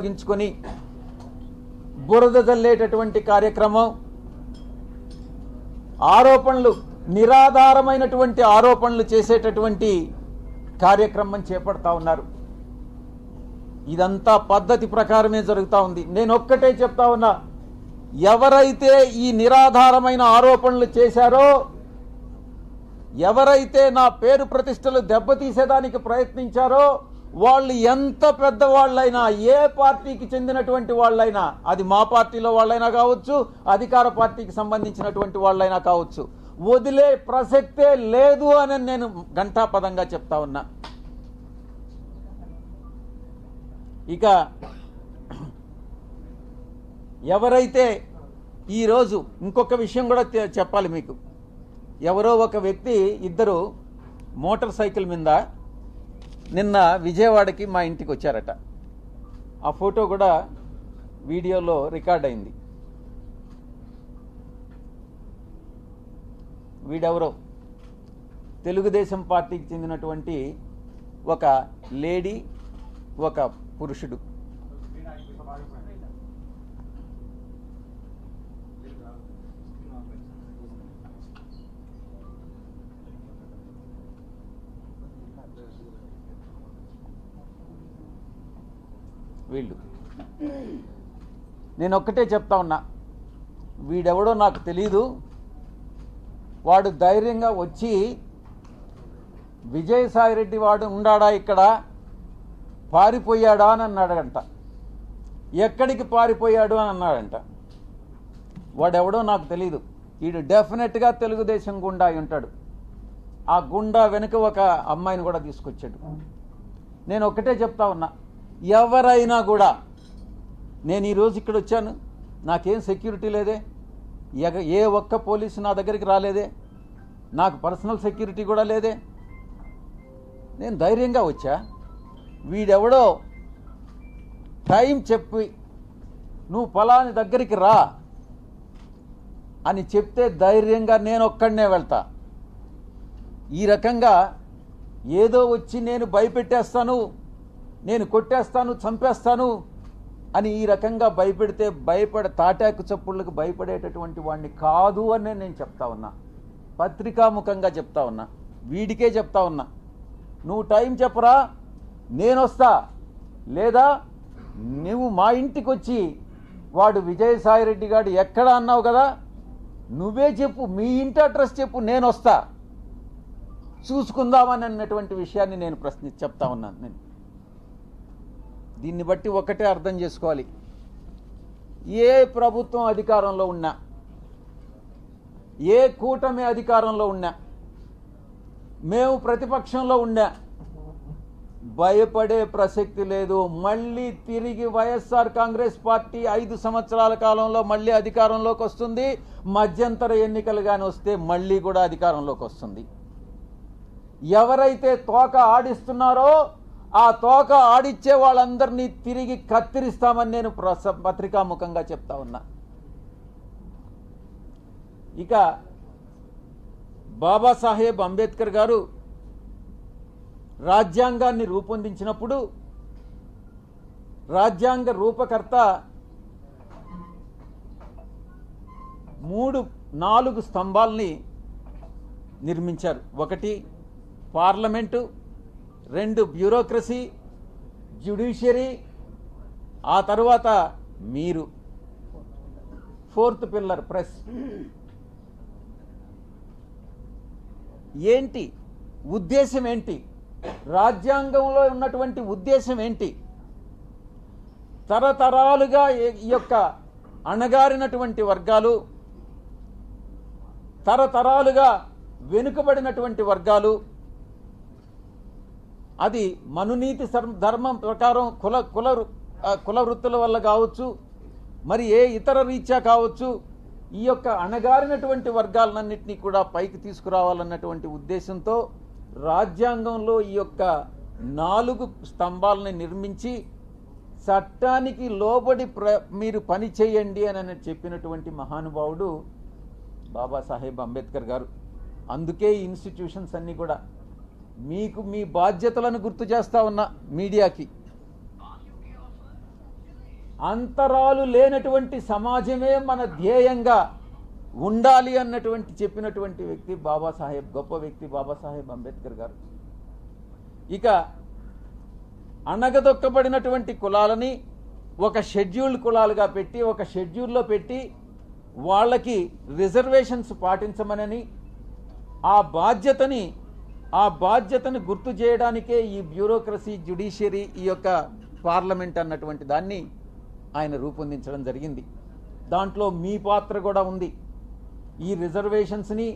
ఉపయోగించుకొని బురద జల్లేటటువంటి కార్యక్రమం ఆరోపణలు నిరాధారమైనటువంటి ఆరోపణలు చేసేటటువంటి కార్యక్రమం చేపడతా ఉన్నారు. ఇదంతా పద్ధతి ప్రకారమే జరుగుతూ ఉంది. నేను ఒక్కటే చెప్తా ఉన్నా ఎవరైతే ఈ నిరాధారమైన ఆరోపణలు చేశారో ఎవరైతే నా పేరు ప్రతిష్టలు దెబ్బతీసేదానికి ప్రయత్నించారో వాళ్ళు ఎంత పెద్దవాళ్ళైనా ఏ పార్టీకి చెందినటువంటి వాళ్ళైనా అది మా పార్టీలో వాళ్ళైనా కావచ్చు అధికార పార్టీకి సంబంధించినటువంటి వాళ్ళైనా కావచ్చు వదిలే ప్రసక్తే లేదు అని నేను ఘంటాపదంగా చెప్తా ఉన్నా. ఇక ఎవరైతే ఈరోజు ఇంకొక విషయం కూడా చెప్పాలి మీకు. ఎవరో ఒక వ్యక్తి ఇద్దరు మోటార్ సైకిల్ మీద నిన్న విజయవాడకి మా ఇంటికి వచ్చారట. ఆ ఫోటో కూడా వీడియోలో రికార్డ్ అయింది. వీడెవరో? తెలుగుదేశం పార్టీకి చెందినటువంటి ఒక లేడీ ఒక పురుషుడు. వీళ్ళు. నేను ఒక్కటే చెప్తా ఉన్నా. వీడెవడో నాకు తెలీదు. వాడు ధైర్యంగా వచ్చి విజయసాయిరెడ్డి వాడు ఉండాడా ఇక్కడ? పారిపోయాడా అని అన్నాడంట. ఎక్కడికి పారిపోయాడు అని అన్నాడంట. వాడెవడో నాకు తెలీదు. వీడు డెఫినెట్గా తెలుగుదేశం గుండా ఉంటాడు. ఆ గుండా వెనుక ఒక అమ్మాయిని కూడా తీసుకొచ్చాడు. నేను ఒకటే చెప్తా ఉన్నా. ఎవరైనా కూడా నేను ఈరోజు ఇక్కడ వచ్చాను. నాకేం సెక్యూరిటీ లేదే. ఎగ- ఏ ఒక్క పోలీసు నా దగ్గరికి రాలేదే. నాకు పర్సనల్ సెక్యూరిటీ కూడా లేదే. నేను ధైర్యంగా వచ్చా. వీడెవడో టైం చెప్పి నువ్వు పొలాని దగ్గరికి రా అని చెప్తే ధైర్యంగా నేను ఒక్కడనే వెళ్తా. ఈ రకంగా ఏదో వచ్చి నేను భయపెట్టేస్తాను. నేను కొట్టేస్తాను చంపేస్తాను అని ఈ రకంగా భయపెడితే భయపడ తాటాకు చప్పుళ్ళకు భయపడేటటువంటి వాడిని కాదు అని నేను చెప్తా ఉన్నా. పత్రికాముఖంగా చెప్తా ఉన్నా. వీడికే చెప్తా ఉన్నా. నువ్వు టైం చెప్పరా నేను వస్తా లేదా నువ్వు మా ఇంటికి వచ్చి వాడు విజయసాయిరెడ్డి గారు ఎక్కడ అన్నావు కదా నువ్వే చెప్పు మీ ఇంటి అడ్రస్ చెప్పు నేను వస్తా చూసుకుందామని అన్నటువంటి విషయాన్ని నేను ప్రశ్ని చెప్తా ఉన్నాను నేను. దీన్ని బట్టి ఒకటే అర్థం చేసుకోవాలి. ఏ ప్రభుత్వం అధికారంలో ఉన్నా ఏ కూటమి అధికారంలో ఉన్నా మేము ప్రతిపక్షంలో ఉన్నా భయపడే ప్రసక్తి లేదు. మళ్ళీ తిరిగి వైఎస్ఆర్ కాంగ్రెస్ పార్టీ ఐదు సంవత్సరాల కాలంలో మళ్ళీ అధికారంలోకి వస్తుంది. మధ్యంతర ఎన్నికలు కానీ వస్తే మళ్ళీ కూడా అధికారంలోకి వస్తుంది. ఎవరైతే తోక ఆడిస్తున్నారో ఆ తోక ఆడిచ్చే వాళ్ళందరినీ తిరిగి కత్తిరిస్తామని నేను ప్రస పత్రికాముఖంగా చెప్తా ఉన్నా. ఇక బాబాసాహెబ్ అంబేద్కర్ గారు రాజ్యాంగాన్ని రూపొందించినప్పుడు రాజ్యాంగ రూపకర్త మూడు నాలుగు స్తంభాల్ని నిర్మించారు. ఒకటి పార్లమెంటు రెండు బ్యూరోక్రసీ జ్యుడిషియరీ ఆ తర్వాత మీరు. Fourth pillar press. ఏంటి? ఉద్దేశం ఏంటి? రాజ్యాంగంలో ఉన్నటువంటి ఉద్దేశం ఏంటి? తరతరాలుగా ఈ- ఈ యొక్క అణగారినటువంటి వర్గాలు తరతరాలుగా వెనుకబడినటువంటి వర్గాలు అది మనునీతి ధర్మం ప్రకారం కుల కుల వృ- కుల వృత్తుల వల్ల కావచ్చు మరి ఏ ఇతర రీత్యా కావచ్చు ఈ యొక్క అణగారినటువంటి వర్గాలన్నింటినీ కూడా పైకి తీసుకురావాలన్నటువంటి ఉద్దేశంతో రాజ్యాంగంలో ఈ యొక్క నాలుగు స్తంభాలని నిర్మించి చట్టానికి లోబడి ప్ర మీరు పని చేయండి అని చెప్పినటువంటి మహానుభావుడు బాబాసాహెబ్ అంబేద్కర్ గారు. అందుకే ఈ ఇన్స్టిట్యూషన్స్ అన్నీ కూడా మీకు మీ బాధ్యతలను గుర్తు చేస్తా ఉన్నా మీడియాకి. అంతరాలు లేనటువంటి సమాజమే మన ధ్యేయంగా ఉండాలి అన్నటువంటి చెప్పినటువంటి వ్యక్తి బాబాసాహెబ్ గొప్ప వ్యక్తి బాబాసాహెబ్ అంబేద్కర్ గారు. ఇక అణగదొక్కబడినటువంటి కులాలని ఒక షెడ్యూల్డ్ కులాలుగా పెట్టి ఒక షెడ్యూల్లో పెట్టి వాళ్ళకి రిజర్వేషన్స్ పాటించమనని ఆ బాధ్యతని ఆ బాధ్యతను గుర్తు చేయడానికే ఈ బ్యూరోక్రసీ జ్యుడిషియరీ ఈ యొక్క పార్లమెంట్ అన్నటువంటి దాన్ని ఆయన రూపొందించడం జరిగింది. దాంట్లో మీ పాత్ర కూడా ఉంది. ఈ రిజర్వేషన్స్ని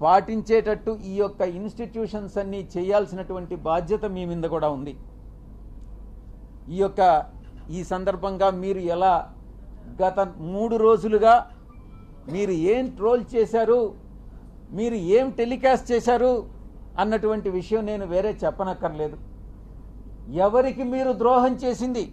పాటించేటట్టు ఈ యొక్క ఇన్స్టిట్యూషన్స్ అన్ని చేయాల్సినటువంటి బాధ్యత మీ మీద కూడా ఉంది. ఈ యొక్క ఈ సందర్భంగా మీరు ఎలా గత మూడు రోజులుగా మీరు ఏం ట్రోల్ చేశారు మీరు ఏం టెలికాస్ట్ చేశారు అన్నటువంటి విషయం నేను వేరే చెప్పనక్కర్లేదు. ఎవరికి మీరు ద్రోహం చేసింది?